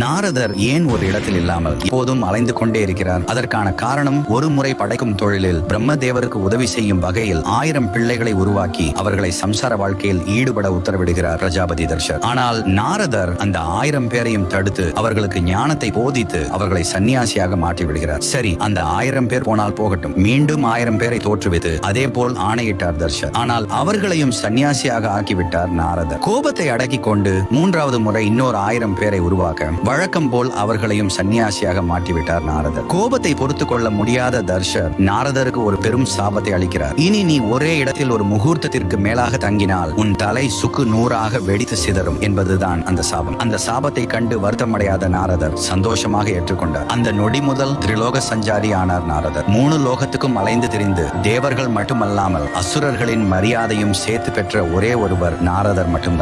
நாரதர் ஏன் ஒரு இடத்தில் இல்லாமல் எப்போதும் அலைந்து கொண்டே இருக்கிறார்? அதற்கான காரணம் ஒரு முறை படைக்கும் தொழிலில் பிரம்மதேவருக்கு உதவி செய்யும் வகையில் ஆயிரம் பிள்ளைகளை உருவாக்கி அவர்களை சம்சார வாழ்க்கையில் ஈடுபட உத்தரவிடுகிறார் பிரஜாபதி தர்ஷர். ஆனால் நாரதர் அந்த ஆயிரம் பேரையும் தடுத்து அவர்களுக்கு ஞானத்தை போதித்து அவர்களை சன்னியாசியாக மாற்றி விடுகிறார் சரி அந்த ஆயிரம் பேர் போனால் போகட்டும். மீண்டும் ஆயிரம் பேரை தோற்றுவித்து அதே போல் ஆணையிட்டார் தர்ஷர். ஆனால் அவர்களையும் சன்னியாசியாக ஆக்கிவிட்டார் நாரதர். கோபத்தை அடக்கிக் கொண்டு மூன்றாவது முறை இன்னொரு ஆயிரம் பேரை உருவாக்க வழக்கம் போல் அவர்களையும் சன்னியாசியாக மாற்றிவிட்டார் நாரதர். கோபத்தை பொறுத்து கொள்ள முடியாத தர்ஷர் நாரதருக்கு ஒரு பெரும் சாபத்தை அளிக்கிறார். இனி நீ ஒரே இடத்தில் ஒரு முகூர்த்தத்திற்கு மேலாக தங்கினால் உன் தலை சுக்கு நூறாக வெடித்து சிதறும் என்பதுதான் அந்த சாபம். அந்த சாபத்தை கண்டு வருத்தமடையாத நாரதர் சந்தோஷமாக ஏற்றுக்கொண்டார். அந்த நொடி முதல் திரிலோக சஞ்சாரி ஆனார் நாரதர். மூணு லோகத்துக்கும் அலைந்து திரிந்து தேவர்கள் மட்டுமல்லாமல் அசுரர்களின் மரியாதையும் சேர்த்து பெற்ற ஒரே ஒருவர் நாரதர் மட்டும்தான்.